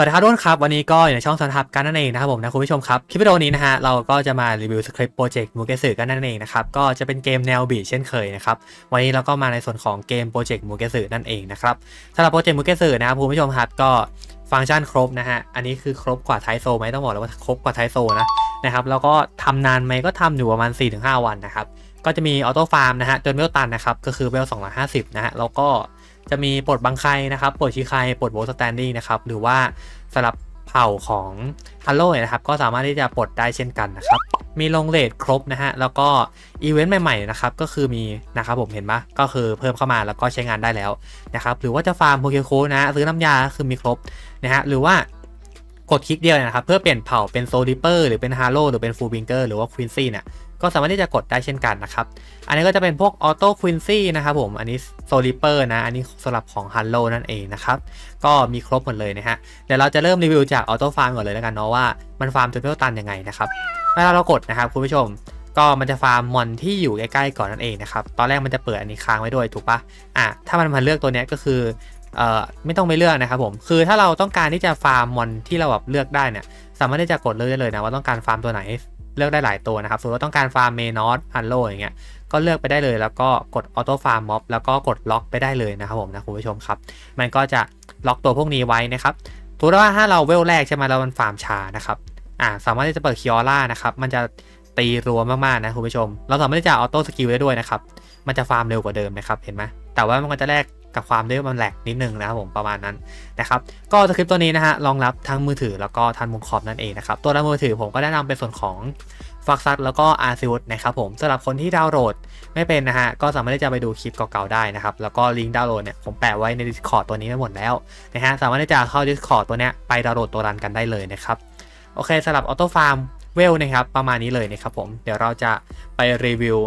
วัสดีครับทุกคนครับ วันนี้ก็อยู่ในช่องสันทับกันนั่นเองนะครับผมนะคุณผู้ชมครับ คลิปวิดีโอนี้นะฮะเราก็จะมารีวิวสคริปต์โปรเจกต์มูเกสึกันนั่นเองนะครับ ก็จะเป็นเกมแนวบีเช่นเคยนะครับ วันนี้เราก็มาในส่วนของเกมโปรเจกต์มูเกสึนั่นเองนะครับสำหรับโปรเจกต์มูเกสึนะครับคุณผู้ชมครับก็ฟังก์ชันครบนะฮะ อันนี้คือครบกว่าไทโซไหมต้องบอกเลยว่าครบกว่าไทโซนะนะครับแล้วก็ทำนานไหมก็ทำอยู่ประมาณ 4-5 วันนะครับก็จะมีออโต้ฟาร์มนะฮะจนเวลตันนะครับก็คือเวล250นะฮะแล้วก็ จะมีปลดบังไคนะครับปลดชีไคปลดโบสแตนดิ้งนะครับหรือว่าสำหรับเผ่าของฮัลโลเนี่ยนะครับก็สามารถที่จะปลดได้เช่นกันนะครับมีลงเลทครบนะฮะแล้วก็อีเวนต์ใหม่ๆนะครับก็คือมีนะครับผมเห็นปะก็คือเพิ่มเข้ามาแล้วก็ใช้งานได้แล้วนะครับหรือว่าจะฟาร์มโปเกโคนะซื้อน้ำยาคือมีครบนะฮะหรือว่ากดคลิกเดียวนะครับเพื่อเปลี่ยนเผ่าเป็นโซลิเปอร์หรือเป็นฮาร์โลหรือเป็นฟูบิงเกอร์หรือว่าควินซี่เนี่ย ก็สามารถที่จะกดได้เช่นกันนะครับ อันนี้ก็จะเป็นพวกออโต้ควินซี่นะครับผม อันนี้โซลิเปอร์นะ อันนี้สำหรับของฮัลโลนั่นเองนะครับ ก็มีครบหมดเลยนะฮะ เดี๋ยวเราจะเริ่มรีวิวจากออโต้ฟาร์มก่อนเลยแล้วกันเนาะว่ามันฟาร์มจนเวลตันยังไงนะครับ เวลาเรากดนะครับคุณผู้ชม ก็มันจะฟาร์มมอนที่อยู่ใกล้ๆก่อนนั่นเองนะครับ ตอนแรกมันจะเปิดอันนี้ค้างไว้ด้วยถูกปะอะ ถ้ามันมาเลือกตัวนี้ก็คือเอ่อไม่ต้องไปเลือกนะครับผม คือถ้าเราต้องการที่จะฟาร์มมอนที่เราแบบเลือกได้เนี่ย สามารถที่จะกดเลือกได้เลยนะว่าต้องการฟาร์มตัวไหน เลือกได้หลายตัวนะครับสมมติว่าต้องการฟาร์มเมนอสฮันโลอย่างเงี้ยก็เลือกไปได้เลยแล้วก็กดออโต้ฟาร์มม็อบแล้วก็กดล็อกไปได้เลยนะครับผมนะคุณผู้ชมครับ มันก็จะล็อกตัวพวกนี้ไว้นะครับถือว่าถ้าเราเวลแรกใช่ไหมแล้วมันฟาร์มชานะครับอ่าสามารถที่จะเปิดคิออร่านะครับมันจะตีรัวมากๆนะคุณผู้ชม เราสามารถที่จะออโต้สกิลได้ด้วยนะครับมันจะฟาร์มเร็วกว่าเดิมนะครับเห็นไหมแต่ว่ามันก็จะแลก กับความด้วยมันแหลกนิดนึงนะครับผมประมาณนั้นนะครับก็สคริปต์ตัวนี้นะฮะรองรับทั้งมือถือแล้วก็ทันมุมคอมนั่นเองนะครับตัวรับมือถือผมก็แนะนำเป็นส่วนของฟักซัสแล้วก็อาร์ซิวนะครับผมสำหรับคนที่ดาวน์โหลดไม่เป็นนะฮะก็สามารถที่จะไปดูคลิปเก่าๆได้นะครับแล้วก็ลิงก์ดาวน์โหลดเนี่ยผมแปะไว้ใน Discord ตัวนี้ไว้หมดแล้วนะฮะสามารถที่จะเข้า Discord ตัวเนี้ยไปดาวน์โหลดตัวรันกันได้เลยนะครับโอเคสำหรับออโต้ฟาร์มเวลนะครับประมาณนี้เลยนะครับผมเดี๋ยวเราจะไปรีวิว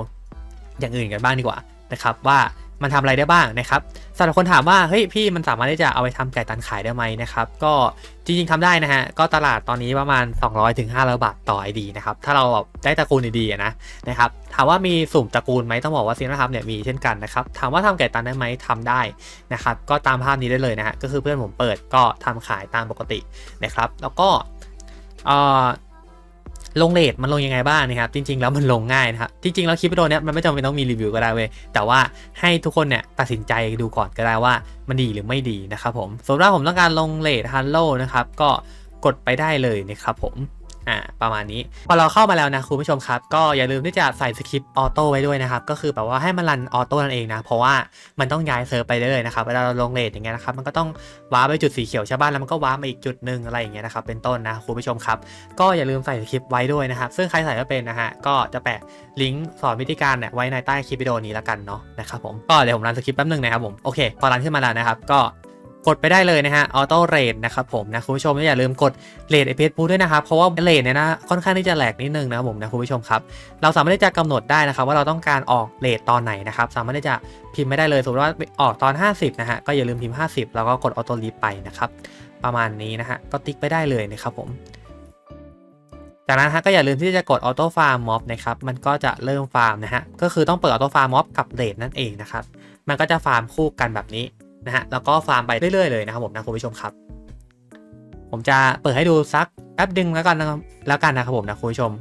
อย่างอื่นกันบ้างดีกว่านะครับว่า มันทำอะไรได้บ้างนะครับสำหรับคนถามว่าเฮ้ยพี่มันสามารถที่จะเอาไปทำไก่ตันขายได้ไหมนะครับก็จริงๆทำได้นะฮะก็ตลาดตอนนี้ประมาณ 200ถึงบาทต่อ ID นะครับถ้าเราได้ตระกูลดีๆนะนะครับถามว่ามีสุ่มตระกูลไหมต้องบอกว่าซีนะครับเนี่ยมีเช่นกันนะครับถามว่าทำไก่ตันได้ไหมทำได้นะครับก็ตามภาพนี้ได้เลยนะฮะก็คือเพื่อนผมเปิดก็ทำขายตามปกตินะครับแล้วก็เอ่อ ลงเลทมันลงยังไงบ้างนะครับ จริง ๆ แล้วมันลงง่ายนะครับ จริง ๆ แล้วคลิปวิดีโอเนี้ยมันไม่จำเป็นต้องมีรีวิวก็ได้เว้ย แต่ว่าให้ทุกคนเนี่ยตัดสินใจดูก่อนก็ได้ว่ามันดีหรือไม่ดีนะครับผมสมมติว่าผมต้องการลงเลทฮันโลนะครับ ก็กดไปได้เลยนะครับผม อ่าประมาณนี้ พอเราเข้ามาแล้วนะคุณผู้ชมครับ ก็อย่าลืมที่จะใส่สคริปต์ออโต้ไว้ด้วยนะครับ ก็คือแบบว่าให้มันรันออโต้นั่นเองนะ เพราะว่ามันต้องย้ายเซิร์ฟไปเรื่อยๆนะครับ เวลาเราลงเลทอย่างเงี้ยนะครับ มันก็ต้องว้าไปจุดสีเขียวชาวบ้านแล้วมันก็ว้ามาอีกจุดหนึ่งอะไรอย่างเงี้ยนะครับ เป็นต้นนะคุณผู้ชมครับ ก็อย่าลืมใส่สคริปต์ไว้ด้วยนะครับ ซึ่งใครใส่ก็เป็นนะฮะ ก็จะแปะลิงก์สอนวิธีการเนี่ยไว้ในใต้คลิปวิดีโอนี้แล้วกันเนาะนะครับผม ก็เดี๋ยวผมรันสคริปต์แป๊บนึงนะครับผม โอเค พอรันขึ้นมาแล้วนะครับ ก็ กดไปได้เลยนะฮะออโต้เรทนะครับผมนะคุณผู้ชมอย่าลืมกดเรทไอเพจพูด้วยนะครับเพราะว่าเรทเนี่ยนะค่อนข้างที่จะแหลกนิดนึงนะผมนะคุณผู้ชมครับเราสามารถที่จะกำหนดได้นะครับว่าเราต้องการออกเรทตอนไหนนะครับสามารถที่จะพิมพ์ไม่ได้เลยสมมติว่าออกตอน 50นะฮะก็อย่าลืมพิมพ์ 50 แล้วก็กดออโต้ลีไปนะครับประมาณนี้นะฮะก็ติ๊กไปได้เลยนะครับผมจากนั้นฮะก็อย่าลืมที่จะกดออโต้ฟาร์มม็อบนะครับมันก็จะเริ่มฟาร์มนะฮะก็คือต้องเปิดออโต้ฟาร์มม็อบกับเรทนั่นเองนะครับมันก็จะฟาร์มคู่กันแบบนี้ นะฮะแล้วก็ฟาร์มไปเรื่อยๆเลยนะครับผมนะคุณผู้ชมครับ ผมจะเปิดให้ดูสักแป๊บดึงแล้วกันนะครับแล้วกันนะครับผมนะคุณผู้ชม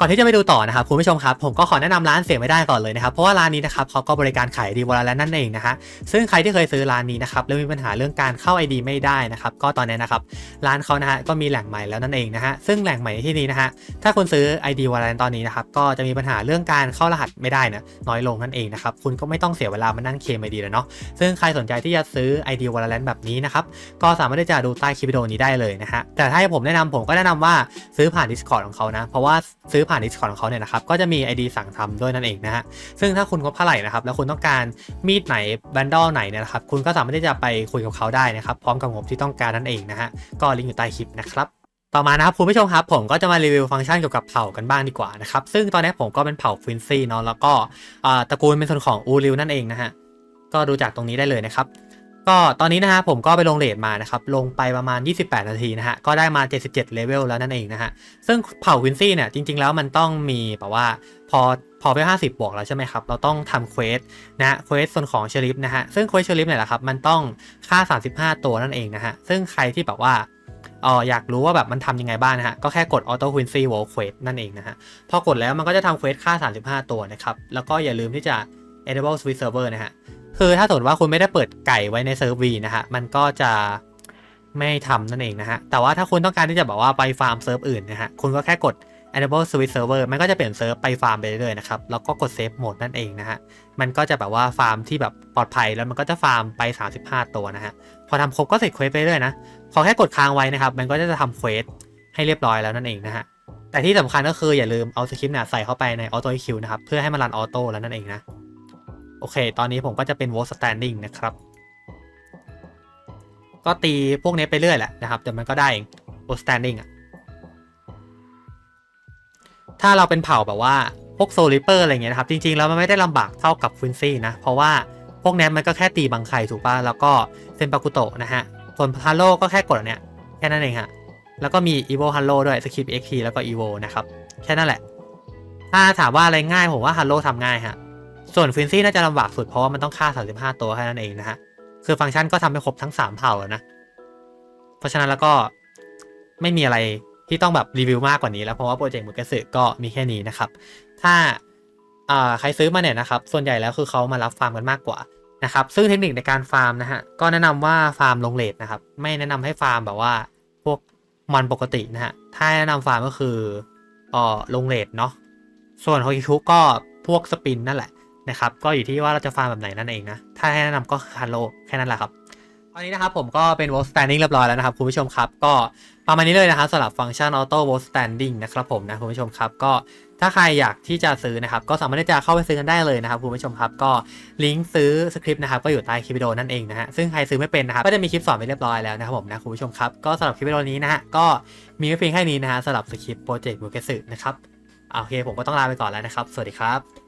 ก่อนที่จะไปดูต่อนะครับคุณผู้ชมครับผมก็ขอแนะนำร้านเสียไม่ได้ก่อนเลยนะครับเพราะว่าร้านนี้นะครับเขาก็บริการขายดีวอลและนั่นเองนะฮะซึ่งใครที่เคยซื้อร้านนี้นะครับแล้วมีปัญหาเรื่องการเข้า ID ไม่ได้นะครับก็ตอนนี้นะครับร้านเขานะฮะก็มีแหล่งใหม่แล้วนั่นเองนะฮะซึ่งแหล่งใหม่ที่นี้นะฮะถ้าคุณซื้อ ID วอลตอนนี้นะครับก็จะมีปัญหาเรื่องการเข้ารหัสไม่ได้นะน้อยลงนั่นเองนะครับคุณก็ไม่ต้องเสียเวลามานั่งเคลม ID แล้วเนาะซึ่งใครสนใจที่จะซื้อ ID วอลลนแบบนี้นะครับก็สามารถที่จะดูใต้คลิปวิดีโอนี้ได้เลยนะฮะแต่ถ้าให้ผมแนะนำผมก็แนะนำว่าซื้อผ่าน Discord ของเขานะเพราะว่าซื้อผ่าน Discord ของเขาเนี่ยนะครับก็จะมี ID สั่งทำด้วยนั่นเองนะฮะซึ่งถ้าคุณงบเท่าไหร่นะครับแล้วคุณต้องการมีดไหนแบนดอลไหนเนี่ยนะครับคุณก็สามารถที่จะไปคุยกับเขาได้นะครับพร้อมกับงบที่ต้องการนั่นเองนะฮะก็ลิงก์อยู่ใต้คลิปนะครับต่อมานะครับคุณผู้ชมครับผมก็จะมารีวิวฟังก์ชันเกี่ยวกับเผ่ากันบ้างดีกว่านะครับซึ่งตอนนี้ผมก็เป็นเผ่าควินซี่เนาะแล้วก็อ่าตระกูลเป็นส่วนของอูริวนั่นเองนะฮะก็ดูจากตรงนี้ได้เลยนะครับ ก็ตอนนี้นะฮะผมก็ไปลงเลทมานะครับ ลงไปประมาณ 28 นาทีนะฮะ ก็ได้มา 77 เลเวลแล้วนั่นเองนะฮะ ซึ่งเผ่าควินซี่เนี่ยจริง ๆ แล้วมันต้องมีแบบว่าพอพอไป 50 บวกแล้วใช่ไหมครับ เราต้องทำเควสนะฮะ เควสส่วนของเชลิฟนะฮะ ซึ่งเควสเชลิฟเนี่ยแหละครับ มันต้องค่า 35 ตัวนั่นเองนะฮะ ซึ่งใครที่แบบว่าเอออยากรู้ว่าแบบมันทำยังไงบ้างนะฮะ ก็แค่กด Auto q u i n c y Wall Quest นั่นเองนะฮะ พอกดแล้วมันก็จะทำเควสค่า 35 ตัวนะครับ แล้วก็อย่าลืมที่จะ enable switch server นะฮะ คือถ้าสมมติว่าคุณไม่ได้เปิดไก่ไว้ในเซิร์ฟวีนะฮะ มันก็จะไม่ทำนั่นเองนะฮะ แต่ว่าถ้าคุณต้องการที่จะแบบว่าไปฟาร์มเซิร์ฟอื่นนะฮะ คุณก็แค่กด enable switch server มันก็จะเปลี่ยนเซิร์ฟไปฟาร์มไปเรื่อยๆนะครับ แล้วก็กด save mode นั่นเองนะฮะ มันก็จะแบบว่าฟาร์มที่แบบปลอดภัย แล้วมันก็จะฟาร์มไป 35 ตัวนะฮะ พอทำครบก็เสร็จเควสไปเรื่อยนะ พอแค่กดค้างไว้นะครับ มันก็จะทำเควสให้เรียบร้อยแล้วนั่นเองนะฮะ แต่ที่สำคัญก็คืออย่าลืมเอาสคริปต์เนี่ยใส่เข้าไปใน auto EQ นะครับ เพื่อให้มันรันออโต้แล้วนั่นเองนะ โอเค ตอนนี้ผมก็จะเป็น vote standing นะครับ ก็ตีพวกนี้ไปเรื่อยแหละนะครับ แต่มันก็ได้เอง vote standing อะถ้าเราเป็นเผ่าแบบว่าพวกโซลิเปอร์อะไรเงี้ยนะครับ จริง ๆ แล้วมันไม่ได้ลำบากเท่ากับควินซี่นะ เพราะว่าพวกนี้มันก็แค่ตีบังไคถูกป่ะ แล้วก็เซนปากุโตะนะฮะ ส่วนฮัลโลก็แค่กดอันเนี้ยแค่นั้นเองฮะ แล้วก็มี evo hello ด้วยสคริปต์ xp แล้วก็ evo นะครับ แค่นั้นแหละ ถ้าถามว่าอะไรง่ายผมว่า hello ทำง่ายฮะ ส่วนฟินซี่น่าจะลำบากสุดเพราะว่ามันต้องฆ่า 35 ตัวแค่นั้นเองนะฮะ คือฟังก์ชันก็ทำให้ครบทั้ง 3 เผ่าแล้วนะ เพราะฉะนั้นแล้วก็ไม่มีอะไรที่ต้องแบบรีวิวมากกว่านี้แล้วเพราะว่าโปรเจกต์มุกเกสึก็มีแค่นี้นะครับ ถ้าอ่าใครซื้อมาเนี่ยนะครับ ส่วนใหญ่แล้วคือเขามารับฟาร์มกันมากกว่านะครับ ซึ่งเทคนิคในการฟาร์มนะฮะ ก็แนะนำว่าฟาร์มลงเลทนะครับ ไม่แนะนำให้ฟาร์มแบบว่าพวกมันปกตินะฮะ ถ้าแนะนำฟาร์มก็คืออ่อลงเลทเนาะ ส่วนโฮกิคุก็พวกสปินนั่นแหละ นะครับก็อยู่ที่ว่าเราจะฟาร์มแบบไหนนั่นเองนะถ้าให้แนะนำก็ฮัลโลแค่นั้นแหละครับตอนนี้นะครับผมก็เป็น vote standing เรียบร้อยแล้วนะครับคุณผู้ชมครับก็ประมาณนี้เลยนะครับสำหรับฟังก์ชัน auto vote standing นะครับผมนะคุณผู้ชมครับก็ถ้าใครอยากที่จะซื้อนะครับก็สามารถที่จะเข้าไปซื้อกันได้เลยนะครับคุณผู้ชมครับก็ลิงก์ซื้อสคริปต์นะครับก็อยู่ใต้คลิปวิดีโอนั่นเองนะฮะซึ่งใครซื้อไม่เป็นนะครับก็จะมีคลิปสอนไปเรียบร้อยแล้วนะครับผมนะคุณผู้ชมครับก็สำหรับคลิปวิดีโอนี้นะฮะก็มีเพียงแค่นี้นะฮะสำหรับสคริปต์โปรเจกต์มูเกสึนะครับโอเคผมก็ต้องลาไปก่อนแล้วนะครับ สวัสดีครับ